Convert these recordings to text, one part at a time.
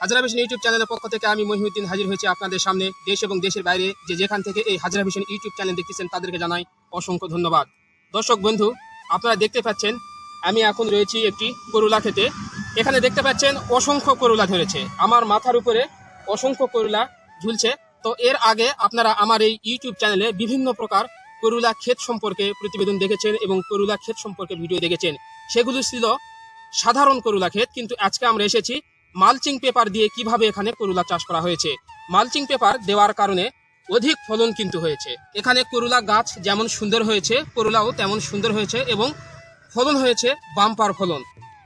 Hazra vision YouTube চ্যানেলের পক্ষ থেকে আমি মহিউদ্দিন হাজির হয়েছি আপনাদের সামনে। দেশ এবং দেশের বাইরে যে যেখান থেকে এই হাজরা ভিশন ইউটিউব চ্যানেল দেখতেছেন, তাদেরকে জানাই অসংখ্য ধন্যবাদ। দর্শক বন্ধু, আপনারা দেখতে পাচ্ছেন, আমি এখন রয়েছি একটি করুলা খেতে। এখানে দেখতে পাচ্ছেন, অসংখ্য করুলা ধরেছে। আমার মাথার উপরে অসংখ্য করুলা ঝুলছে। তো এর আগে আপনারা আমার এই ইউটিউব চ্যানেলে বিভিন্ন প্রকার করুলা ক্ষেত সম্পর্কে প্রতিবেদন দেখেছেন এবং করুলা ক্ষেত সম্পর্কে ভিডিও দেখেছেন। সেগুলো ছিল সাধারণ করুলা ক্ষেত, কিন্তু আজকে আমরা এসেছি মালচিং পেপার দিয়ে কীভাবে এখানে করুলা চাষ করা হয়েছে? মালচিং পেপার দেওয়ার কারণে অধিক ফলন কিন্তু হয়েছে। এখানে করুলা গাছ যেমন সুন্দর হয়েছে, করুলাও তেমন সুন্দর হয়েছে এবং ফলন হয়েছে বাম্পার ফলন।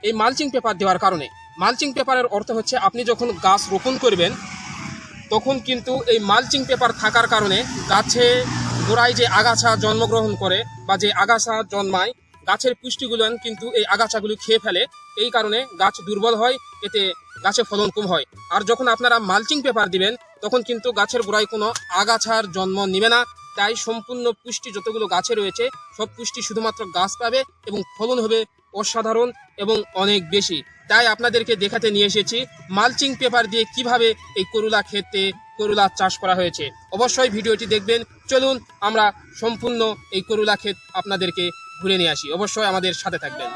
এই মালচিং পেপার দেওয়ার কারণে। মালচিং পেপারের অর্থ হচ্ছে আপনি যখন গাছ রোপণ করবেন, তখন কিন্তু এই মালচিং পেপার থাকার কারণে গাছে গোড়ায় যে আগাছা জন্মগ্রহণ করে বা যে আগাছা জন্মায়, গাছের পুষ্টিগুলো কিন্তু এই আগাছাগুলো খেয়ে ফেলে। এই কারণে গাছ দুর্বল হয়, এতে গাছে ফলন কম হয়। আর যখন আপনারা মালচিং পেপার দিবেন, তখন কিন্তু গাছের গোড়ায় কোনো আগাছার জন্ম নেবে না। তাই সম্পূর্ণ পুষ্টি যতগুলো গাছে রয়েছে, সব পুষ্টি শুধুমাত্র গাছ পাবে এবং ফলন হবে অসাধারণ এবং অনেক বেশি। তাই আপনাদেরকে দেখাতে নিয়ে এসেছি মালচিং পেপার দিয়ে কীভাবে এই করুলা ক্ষেতে করুলা চাষ করা হয়েছে। অবশ্যই ভিডিওটি দেখবেন। চলুন আমরা সম্পূর্ণ এই করুলা ক্ষেত আপনাদেরকে ঘুরে নিয়ে আসি। অবশ্যই আমাদের সাথে থাকবেন।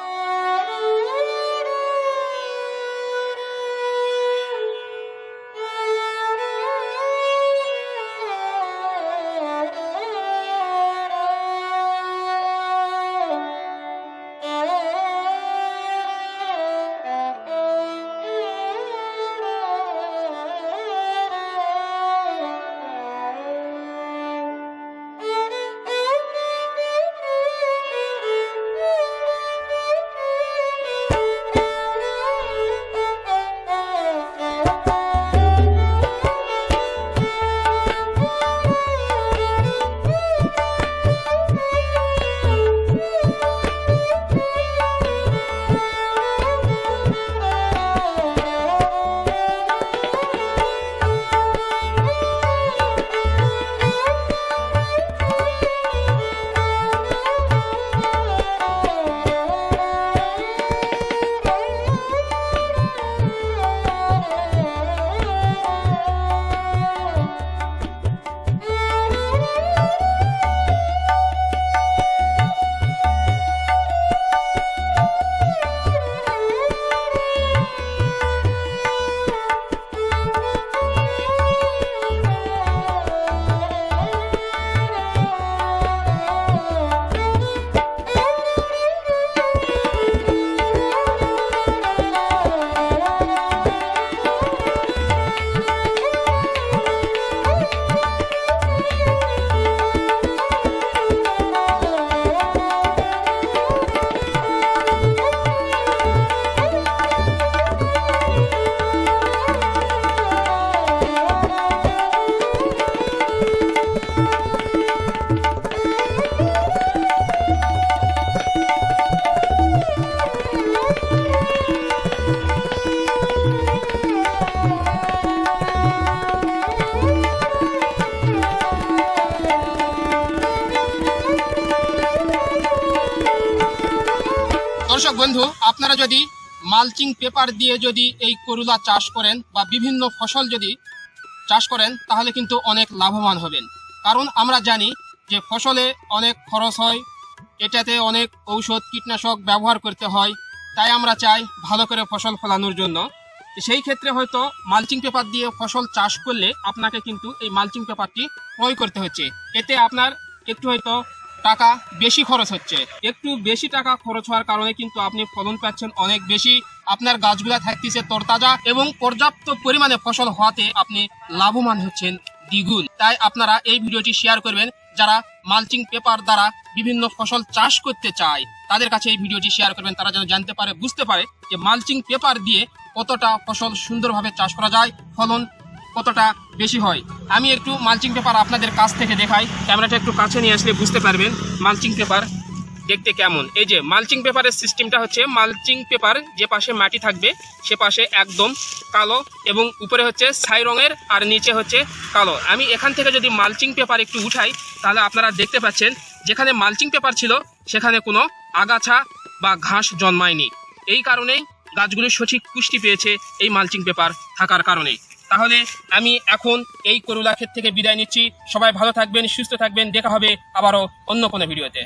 বন্ধু, আপনারা যদি মালচিং পেপার দিয়ে যদি এই করুলা চাষ করেন বা বিভিন্ন ফসল যদি চাষ করেন, তাহলে কিন্তু অনেক লাভবান হবেন। কারণ আমরা জানি যে ফসলে অনেক খরচ হয়, এটাতে অনেক ঔষধ, কীটনাশক ব্যবহার করতে হয়। তাই আমরা চাই ভালো করে ফসল ফলানোর জন্য। সেই ক্ষেত্রে হয়তো মালচিং পেপার দিয়ে ফসল চাষ করলে আপনাকে কিন্তু এই মালচিং পেপারটি ক্রয় করতে হচ্ছে। এতে আপনার একটু হয়তো টাকা বেশি খরচ হচ্ছে। একটু বেশি টাকা খরচ হওয়ার কারণে কিন্তু আপনি ফলন পাচ্ছেন অনেক বেশি। আপনার গাছগুলা থাকতেছে তরতাজা এবং পর্যাপ্ত পরিমাণে ফসল হওয়াতে আপনি লাভবান হচ্ছেন দ্বিগুণ। তাই আপনারা এই ভিডিওটি শেয়ার করবেন যারা মালচিং পেপার দ্বারা বিভিন্ন ফসল চাষ করতে চায়। তাদের কাছে এই ভিডিওটি শেয়ার করবেন, তারা যেন জানতে পারে, বুঝতে পারে যে মালচিং পেপার দিয়ে কতটা ফসল সুন্দরভাবে চাষ করা যায়, ফলন কতটা বেশি হয়। আমি একটু মালচিং পেপার আপনাদের কাছ থেকে দেখাই। ক্যামেরাটা একটু কাছে নিয়ে আসলে বুঝতে পারবেন মালচিং পেপার দেখতে কেমন। এই যে মালচিং পেপারের সিস্টেমটা হচ্ছে মালচিং পেপার যে পাশে মাটি থাকবে, সে পাশে একদম কালো এবং উপরে হচ্ছে ছাই রঙের আর নিচে হচ্ছে কালো। আমি এখান থেকে যদি মালচিং পেপার একটু উঠাই, তাহলে আপনারা দেখতে পাচ্ছেন, যেখানে মালচিং পেপার ছিল, সেখানে কোনো আগাছা বা ঘাস জন্মায়নি। এই কারণেই গাছগুলো সঠিক পুষ্টি পেয়েছে এই মালচিং পেপার থাকার কারণে। তাহলে আমি এখন এই করুলা ক্ষেত থেকে বিদায় নিচ্ছি। সবাই ভালো থাকবেন, সুস্থ থাকবেন। দেখা হবে আবারও অন্য কোনো ভিডিওতে।